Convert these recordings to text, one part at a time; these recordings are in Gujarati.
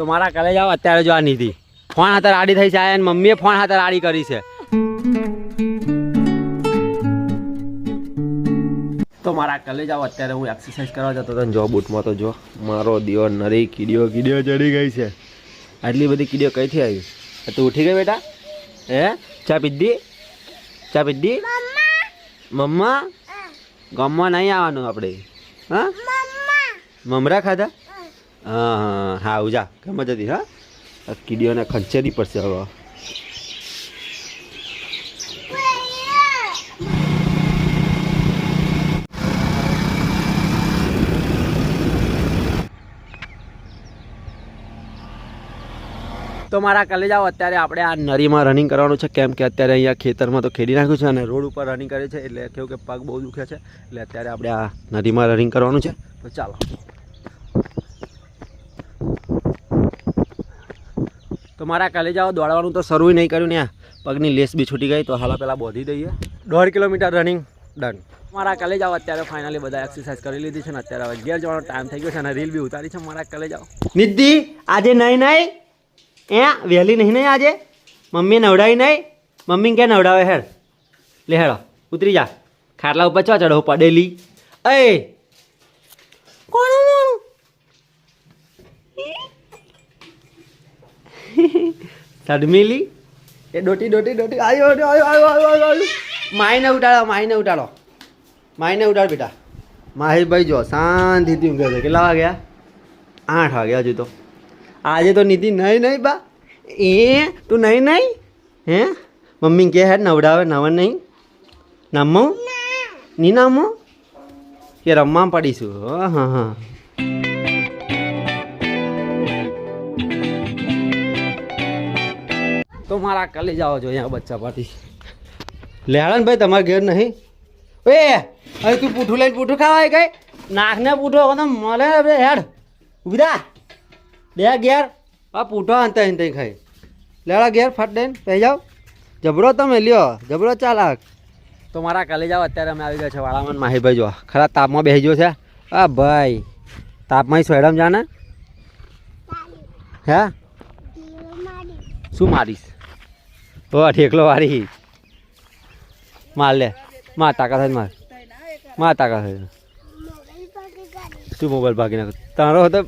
તો મારા કલે જાઓ અત્યારે જો આ નિધિ. ફોન હાથે આડી થઈ છે અને મમ્મીએ ફોન હાથે આડી કરી છે. તો મારા કલે જાઓ અત્યારે હું એક્સરસાઇઝ કરવા જતો હતો જો બૂટમાં તો જો મારો દીવો નરી કીડીઓ કીડીઓ ચડી ગઈ છે. આટલી બધી કીડીઓ કઈથી આવી? તું ઉઠી ગઈ બેટા? હે? ચા પીધી? ચા પીધી? મમ્મા? ગામમાં નહીં આવવાનું આપણે. હા? મમરા ખાધા? હા હા હા. આવું જા. ગમે જતી હા? કીડીઓને ખંચેરી પડશે હવે. તો મારા કલેજાઓ, અત્યારે આપણે આ નરીમાં રનિંગ કરવાનું છે. કેમ કે અત્યારે અહીંયા ખેતરમાં તો ખેડી નાખ્યું છે અને રોડ ઉપર રનિંગ કરે છે. એટલે કેવું કે પગ બહુ દુખે છે. એટલે અત્યારે આપણે આ નદીમાં રનિંગ કરવાનું છે. તો ચાલો. તો મારા કલેજાઓ દોડવાનું તો શરૂ નહીં કર્યું ને પગની લેસ બી છૂટી ગઈ તો હાલા પહેલાં બોધી દઈએ. દોઢ કિલોમીટર રનિંગ ડન મારા કલેજાઓ અત્યારે ફાઇનલી બધા એક્સરસાઇઝ કરી લીધી છે ને અત્યારે હવે ઘેર જવાનો ટાઈમ થઈ ગયો છે અને રીલ બી ઉતારી છે મારા કલેજાઓ નિધિ આજે નહીં નહીં? એ વહેલી નહીં નહીં આજે? મમ્મીએ નવડાવી નહીં? મમ્મી ક્યાં નવડાવે હેડ લે હેડો ઉતરી જા. ખાટલા ઉપર ચો ચડો પડેલી એ કોણ મોણું સડમેલી એ ડોટી ડોટી ડોટી. આવ્યો આવ્યો આવ્યો આવ્યો આવ્યો આવ્યો માઈને ઉઠાડો માઈને ઉઠાડો માઈને ઉઠાડ બેટા. માહિતભાઈ જો શાંતિથી ઊંઘે છે. કેટલા વાગ્યા આઠ વાગ્યા હજુ તો. આજે તો નીતિ નહીં નહીં બા. એ તું નહીં નહીં? હે? મમ્મી કે હે નવડાવે નવ નહીં. નામો? ની. નામો? કે રમવા પડીશું. હા હા. તો મારા કલી જાઓ છો અહીંયા બચ્ચા પાટી. લેહાડન ભાઈ તમારા ઘેર નહીં? એ હવે તું પૂઠું લઈને પૂઠું ખાવાય કઈ? નાખને પૂઠો તો મળે ને હેડ. ઉભીદા બે ઘેર. આ પૂઠો અંતે અંતે ખાઈ લેડા ઘેર ફટ દઈને પહી જાઓ. જબરો તમે લ્યો જબરો ચાલાક. તો મારા કલે જાઓ અત્યારે અમે આવી ગયા છે વાળામાં માહીભાઈ જો ખરા તાપમાં બેસી ગયો છે? આ ભાઈ તાપમાં સ્વેડમ જાને? હે? શું મારીશ? ઓ ઠેકલો વારી માર લે. માર તાકાત હોય માર માર તાકાત શું મોબાઈલ ભાગી નાખ. તારો હતો.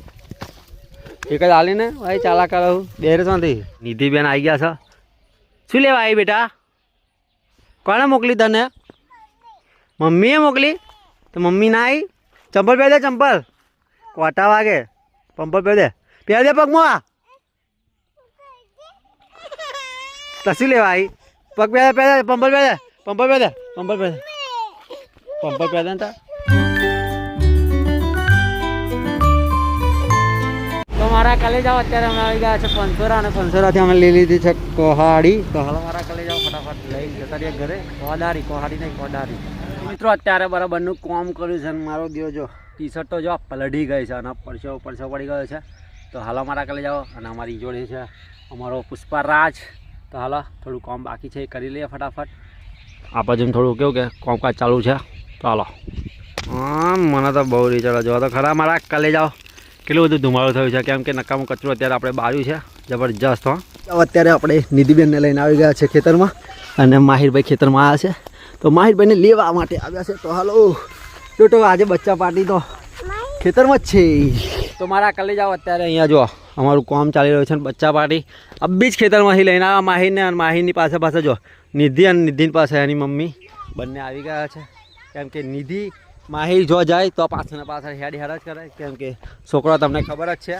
એક જ આલીને ભાઈ ચાલા કરો. બેરે શાંતિ નિધિબેન આવી ગયા છો. શું લેવા આવી બેટા? કોણે મોકલી તને? મમ્મીએ મોકલી? તો મમ્મી ના આવી ચંપલ પહેર દે, ચંપલ. કોટા વાગે. પંપલ પહેર દે. પહેર દે પગમાં આ તો શું લેવા આવી પગ પેદા પહેર દે પંપલ પહેર દે પંપલ પહેર દે પંપલ પહેર દે પંપલ પહેર દે ને તાર તો મારા કલેજાઓ અત્યારે અમે આવી ગયા છે પંચોરા અને પંચોરાથી અમે લઈ લીધી છે કોહાડી. તો હાલ મારા કલેજાઓ ફટાફટ લઈ જતા રહીએ ઘરે. કોહાડી કોહાડી નહીં કોહાડી મિત્રો, અત્યારે બરાબરનું કોમ કર્યું છે મારો ગયો જો. ટી શર્ટ તો જો પલઢી ગઈ છે અને પરસો પરસો પડી ગયો છે. તો હાલો મારા કલેજાઓ અને અમારી જોડે છે અમારો પુષ્પારાજ. તો હાલો થોડું કોમ બાકી છે એ કરી લઈએ ફટાફટ. આ બાજુ થોડું કેવું કે કોમકાજ ચાલુ છે. તો હાલો. હા મને તો બહુ રીચડો જોવા તો ખરા મારા કલેજાઓ કેટલું બધું ધુમાડો થયું છે. કેમ કે નકામું કચરો અત્યારે આપણે બાર્યું છે. જબરજસ્ત હા. અત્યારે આપણે નિધિબેનને લઈને આવી ગયા છે ખેતરમાં અને માહિરભાઈ ખેતરમાં આવ્યા છે. તો માહિરભાઈને લેવા માટે આવ્યા છે. તો હાલો. તો આજે બચ્ચા પાર્ટી તો ખેતરમાં જ છે. તો મારા કલે જાઓ અત્યારે અહીંયા જો અમારું કામ ચાલી રહ્યું છે અને બચ્ચા પાર્ટી. અબ્બી જ ખેતરમાંથી લઈને આવ્યા માહિરને અને માહિરની પાસે પાસે જો, નિધિ અને નિધિની પાસે એની મમ્મી બંને આવી ગયા છે. કેમ કે નિધિ, માહી જો જાય તો પાછળના પાછળ હેડ હેડ જ કરે. કેમ કે છોકરો તમને ખબર જ છે,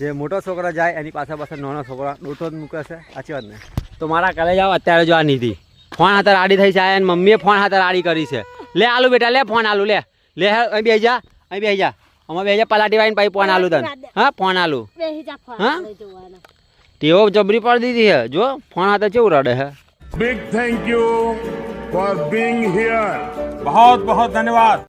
જે મોટો છોકરો જાય, એની પાસે પાસે નાનો છોકરો ડોટો જ મૂકે છે. સાચી વાત ને? તો મારા કાલે જાઓ, અત્યારે જો આ નિધિ. ફોન હાથે આડી થઈ છે અને મમ્મીએ ફોન હાથે આડી કરી છે. લે આલુ બેટા, લે ફોન આલુ, લે. લે અહીં બેસી જા, અહીં બેસી જા. અમે બે પલાટી વાઈને પછી ફોન આલું તને. હા ફોન આલું હા તેઓ જબરી પાડી દીધી હે. જો ફોન આતા કેવું રડે હે? Big thank you for being here બહુત બહુત ધન્યવાદ